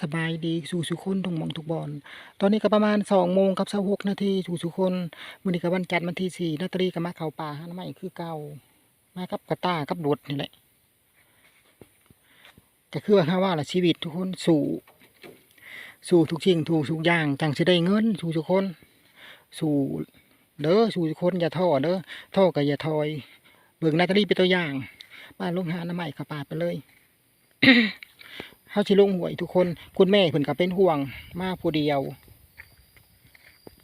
สบายดีสู่สุคนทุกมองทุกบอนตอนนี้ก็ประมาณสองโมงกับหกนาทีสู่สุคนมื้อนี้ก็วันจันทร์วันที่สี่นาตรีก็มาเข้าป่าหาหน้ำไม้คือเก่ามากับกระตากับดวดนี่แหละก็คือว่าว่าละชีวิตทุกคนสู่ สู่ทุกสิ่งถูกทุกอย่างจังสิได้เงินสู่ทุกคน สู่เด้อสู่ทุกคนอย่าท้อเด้อท้อก็อย่าถอย เบิ่งนาตาลีเป็นตัวอย่างบ้านลงหาหน้ำไม้เข้าป่าไปเลย เฮาสิลงหวยทุกคน คุณแม่เพิ่นก็เป็นห่วงมาผู้เดียว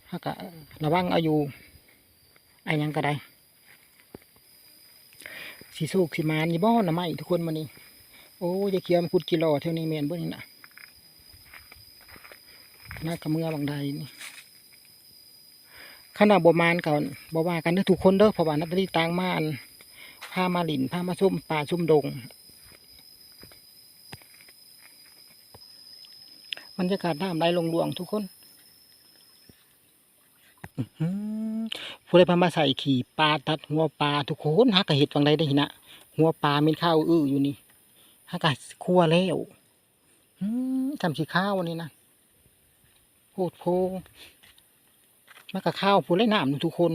เฮาก็ระวังอายู่ไอ้ยังก็ได้สิโศกสิมานนี่บ่หน่อไม้ทุกคนมื้อนี้โอ้ยอย่าเคียมนขุดกิโลเท่านี้แม่นบ่นี่น่ะน่ากระเมือบางใดนี่ขนาดบมานก็บ่ว่ากันเด้อทุกคนเด้อเพราะว่านักรีต่างมาอันพามาหลินพามาส้มป่าส้มดง บรรยากาศน้ำไหลลงหลวงทุกคนผู้ใดพามาใส่ขี่ปลาตัดหัวปลาทุกคนฮักกะเห็ดวังใดได้หินะหัวปลาเป็นข้าวอื้ออยู่นี่ฮักกะคั่วแล้วทำสีข้าวนี่นะโพดโพมากะข้าวผู้เล่นน้ำทุกคน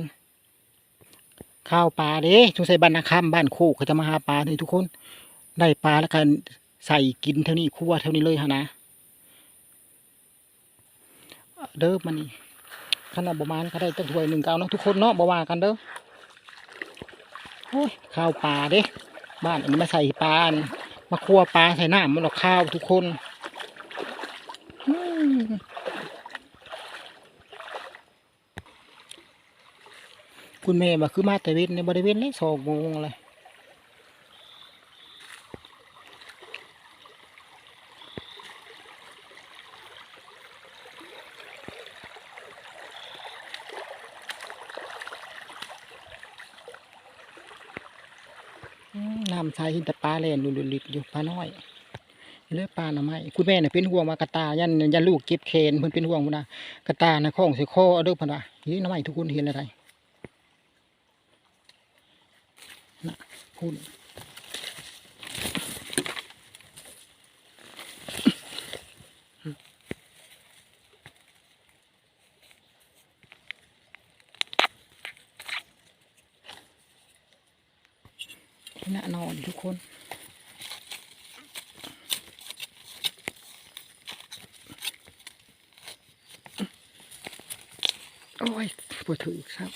ข้าวปลาเด้ทุกใส่บ้านนาคำบ้านโคกเขาจะมาหาปลาเลยทุกคน ได้ปลาแล้วกันใส่กินเท่านี้คั่วเท่านี้เลยฮะนะ เด้อมันนี่ขนาดประมาณก็ได้ตั้งถ้วยหนึ่งเก้าเนาะทุกคนเนาะบ่ว่ากันเด้อโอ้ยข้าวปลาเด้บ้านอันนี้มาใส่ปลามาคั่วปลาใส่น้ำมันหรอกข้าวทุกคนคุณแม่มาคือมาแต่เว้นในบริเวณเลยสองโมงเลย น้ำใสหินแต่ปลาแล่นลุลิดอยู่ปลาน้อยเลือปลาหน่อไม้คุณแม่เนี่ยเป็นห่วงว่ากระตายันยันลูกเก็บเคนเพิ่นเป็นห่วงพุ่นนะกระตาในข้องเส่คอเอาเด้อเพิ่นว่านี่หน่อไม้ทุกคนเห็นอะไรนะพูด น่ะนอนทุกคน โอ้ยปวดถือครับ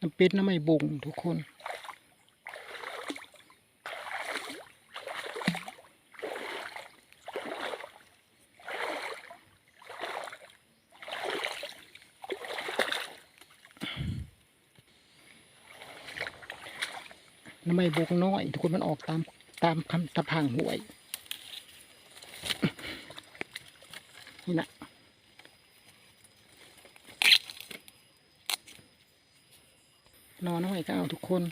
น้ำเป็ดน้ำไม่บุงทุกคน น้ำไม่บกน้อย ทุกคนมันออกตามตามคำตะพังหวย นี่นะนอนน้ำไม่ก็เอาทุกคน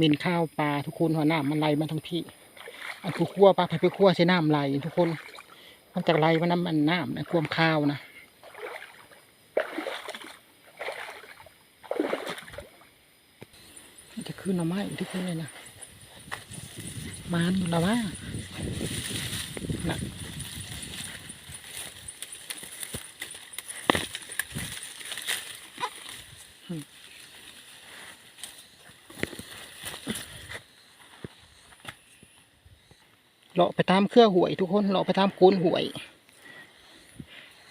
มินข้าวปลาทุกคนหัวหน้ามันไหลมาทั้งพี่อันผู้คั่วปลาไปไปคั่วใช้น้ำไหลทุกคนมันจากไหลมันน้ำมันน้ำนะความข้าวนะจะขึ้นหน่อไม้ทุกคนเลยนะมานอยู่แล้วว่านะ เลาะไปตามเครือหวยทุกคนเลาะไปตามโคนหวย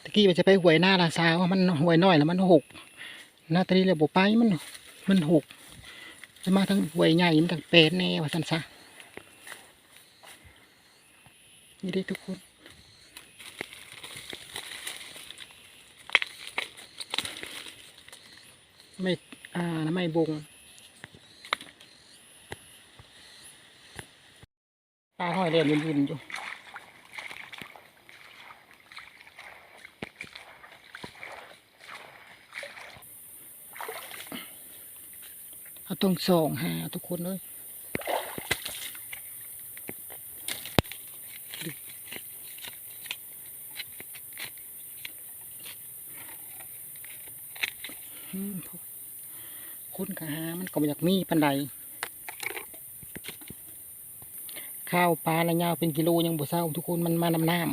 ตะกี้มันจะไปหวยหน้าลาซาวมันหวยน้อยแล้วมันหกหน้าตรีเลยบอไปมันมันหกจะมาทั้งหวยใหญ่มันทั้งเป็ดแน่ว่าสันซะนี่ได้ทุกคนไม่อ่าไม่บง อยเลยวุ่นอยู่เอาตรงสองหาทุกคนเลยคนกะหามันก็มอยากมีปันใด ข้าวปลาละยาวเป็นกิโลยังบ่เศร้าทุกคนมันมานำน้ำ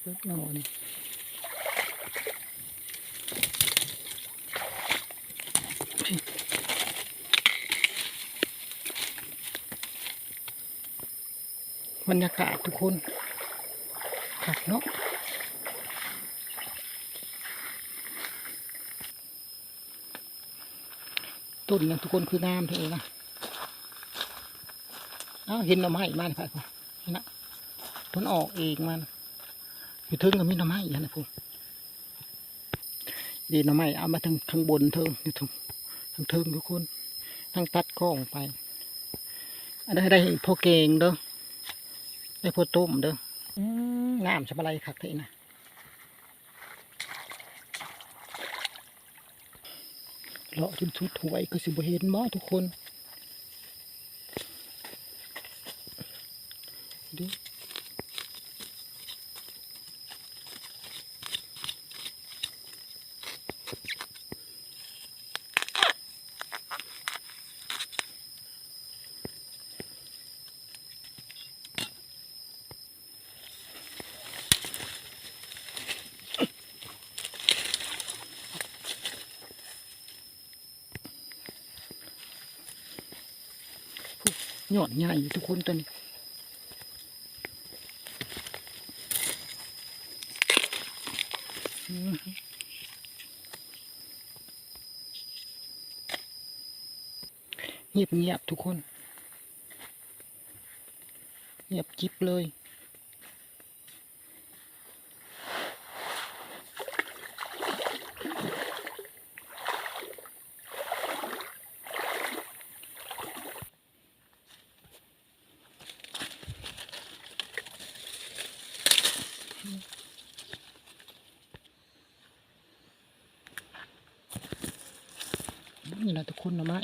เบิดหน่อนี่บรรยากาศทุกคนขับเนาะ ต้นนั้นทุกคนคืองามเท่านะอ้าเห็นหน่อไม้มาเลยครับเห็นนะมันออกเองมันอยู่เทิงก็มีหน่อไม้อย่างนะพูดีหน่อไม้เอามาทางข้างบนเทิงอยู่ทางทางเทิงทุกคนทางตัดกล้องไปอันนี้ได้พอเก่งเด้อได้พอต้มเด้ออืมน้ำจะอะไรคักเท่นะ เลาะจนสุดถวยก็สิบเห็นมอทุกคนดู ยอดใหญ่ทุกคนตัวนี้เงียบเงียบทุกคน เงียบจิ๊บเลย นี่นะทุกคนนะไม้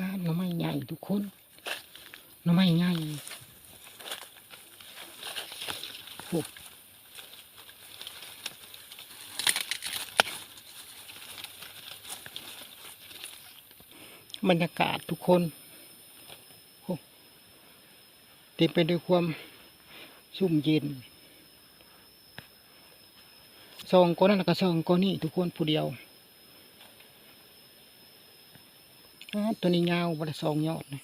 อ่าหน่อไม้ใหญ่ทุก คนหน่อไม้ใหญ่โอ้บรรยากาศทุกคนโอ้เต็มไปด้วยความชุ่มเย็นซองก็นั่นก็ซองก็นี่ทุกคนผู้เดียว อ่า ตัวนี้ยาวบไดสองยอดนะ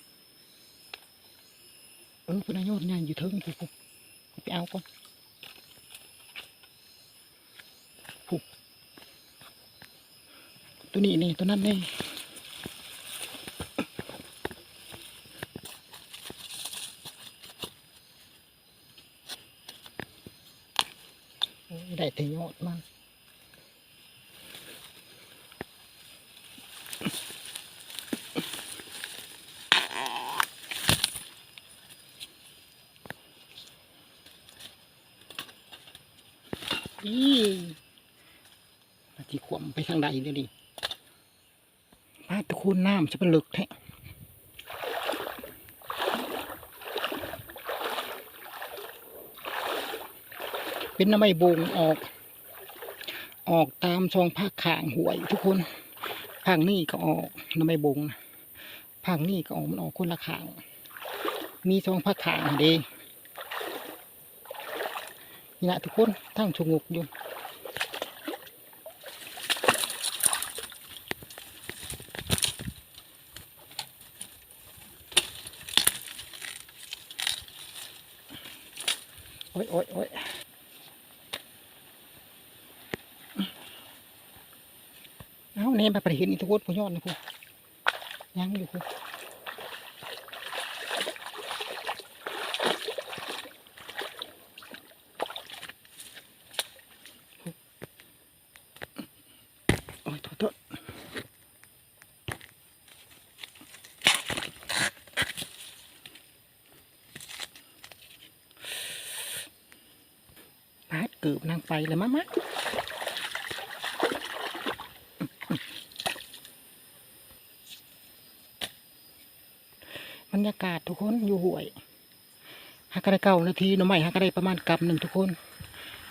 เออเป็นยอดใหญ่อยู่เทิงปุ๊บไปเอาก่อนปุ๊บตัวนี้นี่ตัวนั้นนี่ได้แต่ยอดมัน อีมาที่ขวมไปทางใดเดี๋ยวนี้มาตะคูนน้ำจะเป็นลึกแท้เป็นน้ำไม่บงออก ออกตามช่องภาคขางหวยทุกคนภาคนี่ก็ออกน้ำไม่บงนะภาคนี่ก็ออกมันออกคนละขาง มีช่องภาคขางเด้นี่นะทุกคนทั้งชงกอยู่ โอ้ยโอ้ยโอ้ยเอาเนี่ยมาประเห็นอีกทุกคนผู้ยอดนะผู้ยังอยู่ผู้โอ้ยโทษโทษพาด เกือบนางไปเลยมะมะบรรยากาศทุกคนอยู่ห่วยหากได้เก้านาทีหน่อไม้หากได้ประมาณกำหนึ่งทุกคน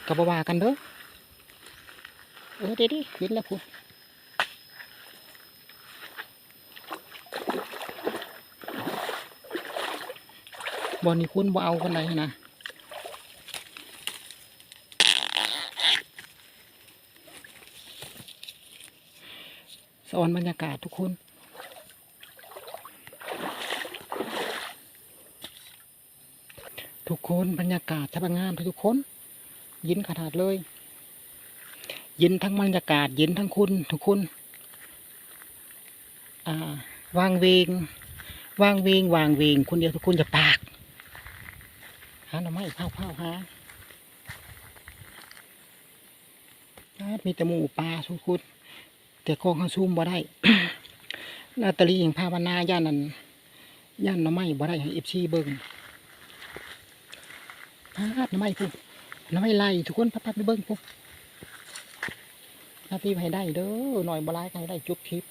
กับบว่ากันเด้อเออเดี๋ยวดิเห็นแล้วพูดบอลนี่คุณบ่เอาคนไหนนะ สอนบรรยากาศทุกคนทุกคนบรรยากาศช่างงามทุกคนย็นขนาดเลยย็นทั้งบรรยากาศย็นทั้งคุณทุกคนาวางเวงวางเวงวางเวงคนเดียวทุกคนจะปากหาหน่อไม้เผาเผาหามีแต่หมูปลาทุกคน แต่กองเขาซูมบ่ได้นาตาลีเองภาวนาย่านนั้นย่านน่อไม้บ่ได้ให้เอฟซีเบิ่งพาดน้ำไม้พุ่น้ำไม้ไล่ทุกคนพัดๆไปเบิ้งพุ่หน้าที่ให้ได้เด้อหน่อยบลายให้ได้จุกคลิป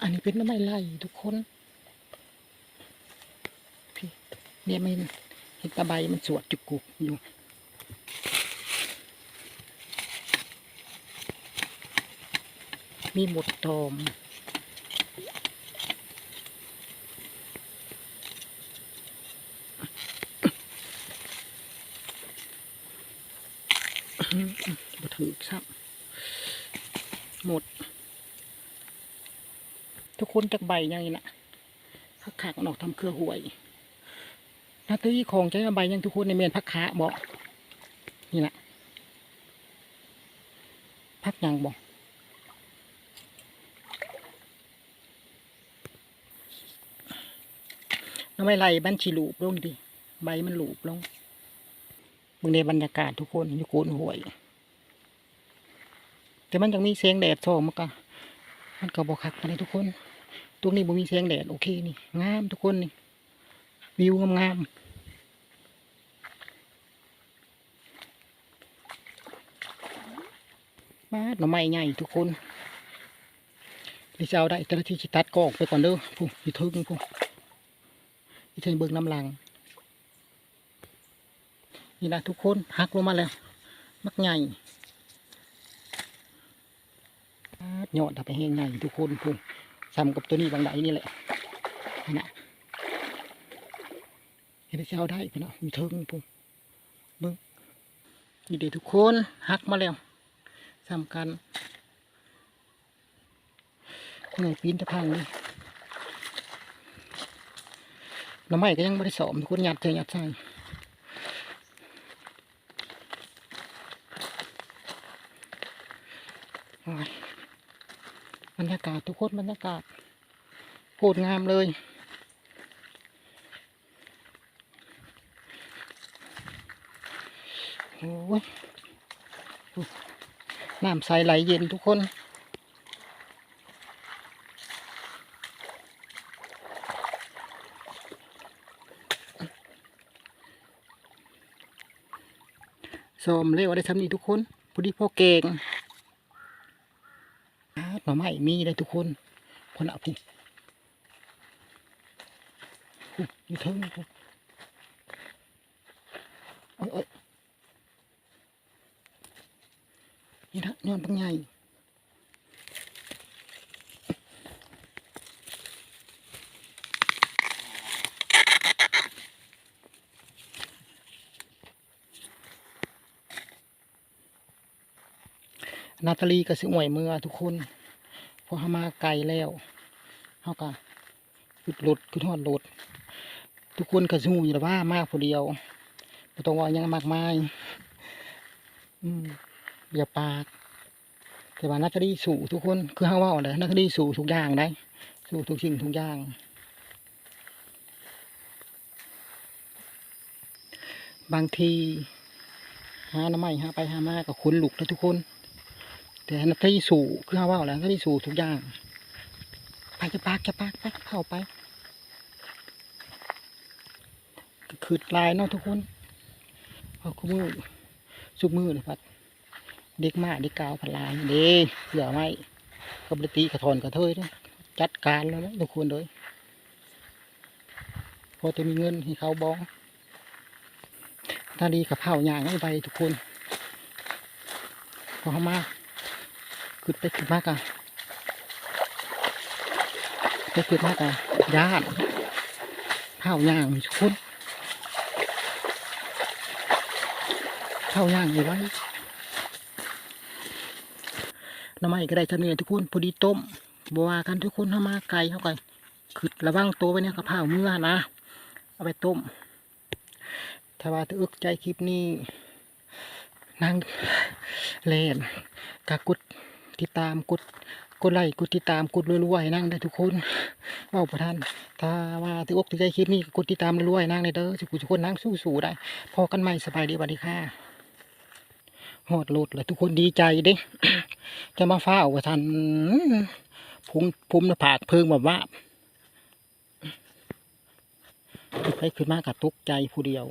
อันนี้เป็นน้ำไม้ไล่ทุกคนพี่เนี่ยมันเห็นตะไบมันสวดจุกกุกอยู่ มีหมดตอมบ่ถือซ้ำหมด ทุกคนจากใบยังไงนะพักขากนออกทำเครือหวยหนาทีของใจใบยังทุกคนในเมนพักขาบอกนี่แหละพักยังบอกน้ำ ไม่ไรบันชีลูบลงดิใบมันหลูบลงมึงในบรรยากาศทุกคนอยู่โคนหวย แต่มันยังมีแสงแดดส่องมันก็มันก็บอกคักไปเลยทุกคน ตรงนี้บ่มีแสงแดดโอเคนี่งามทุกคนนี่วิวงามๆมาหน่อไม้ใหญ่ทุกคนดิจะเอาได้แต่ละทีจิตัดก็ออกไปก่อนเด้อผู้อยู่ทึ่งผู้ ที่เธอเบิงน้ำลัง นี่นะทุกคนหักลงมาแล้ว มักใหญ่ยอดเอาไปแห้งใหญ่ทุกคนพุ่งซ้ำกับตัวนี้บางใดนี่แหละนี่นะเห็นได้เช้าได้พี่นะมีเทิงพุ่งเบิ้งนี่เดี๋ยวทุกคนหักมาแล้วซ้ำกันคนไหนปีนตะพังนี่ห น้ำไม้ก็ยังไม่ได้สอมทุกคนหยัดเธอหยัดใส่โอ้ยบรรยากาศทุกคนบรรยากาศโคตรงามเลยโอ้ยน้ำใสไหลเย็นทุกคน ซ้อมเร็วได้ทำนี่ทุกคนพอดีพ่อเก่งหน่อไม้มีได้ทุกคน คนละผู้อยู่เทิงยโอ้ยนี่นะย้อนปังใหญ่ นาตาลีก็สิอวยเมื่อทุกคนพอเขามาไกลแล้วเขาก็หยุดรถขึ้นหอดรถทุกคนก็สู้อยู่แล้วว่ามากผู้เดียวบ่ต้องว่ายังมากมายอืมอย่าปากแต่ว่านักคดีสู่ทุกคนคือห้าว่าเลยนักคดีสู่ทุกอย่างได้ สู่ทุกสิ่งทุกอย่างบางทีหาหน้ำไม้หาไปหามากับคนลุกเลยทุกคน แต่นักคดีสู่คือห้าว่าเลยนักคดีสู่ทุกอย่าง ไปจะปากจะปากไปเข้าไปคือลายเนาะทุกคนเอาคู่มือสุกมือเลยพัดเด็กมาเด็กกาวพลายเด้เสือไม้กับตีกระทอนกระเทยเด้อจัดการแล้วนะทุกคนเลยพอจะมีเงินให้เขาบ้องถ้าดีกับเผาอย่างให้ไปทุกคนพอเขามา ขึ้นไปขึ้นมากอะไปขึ้นมากอะญาติเผาย่างทุกคนเผาย่างอยู่ไว้น้ำมันก็ได้ทำเนี่ยทุกคนพอดีต้มบัวกันทุกคนถ้ามาไกลเข้าไปคือระวังตัวไว้เนี่ยกระเพราเมื่อนะเอาไปต้มถ้าว่าถ้าอึกใจคลิปนี้นั่งเล่นกะกด ติดตามกดกดไลค์กดติดตามกดรัวๆให้นั่งได้ทุกคนเว่าประทาน ถ้าว่าถืออกถือใจคลิปนี้กดติดตามรัวๆให้นั่งได้เด้อทุกคนทุกคนนั่งสู้ๆได้ พอกันใหม่สบายดีวัสดีค่ะหอดโหลดเลยทุกคนดีใจเด้จะมาฟ้าว่าทันพุ่มพุ่มหน้าผากเพิงแบบว่าไปขึ้นมากับตกใจผู้เดียว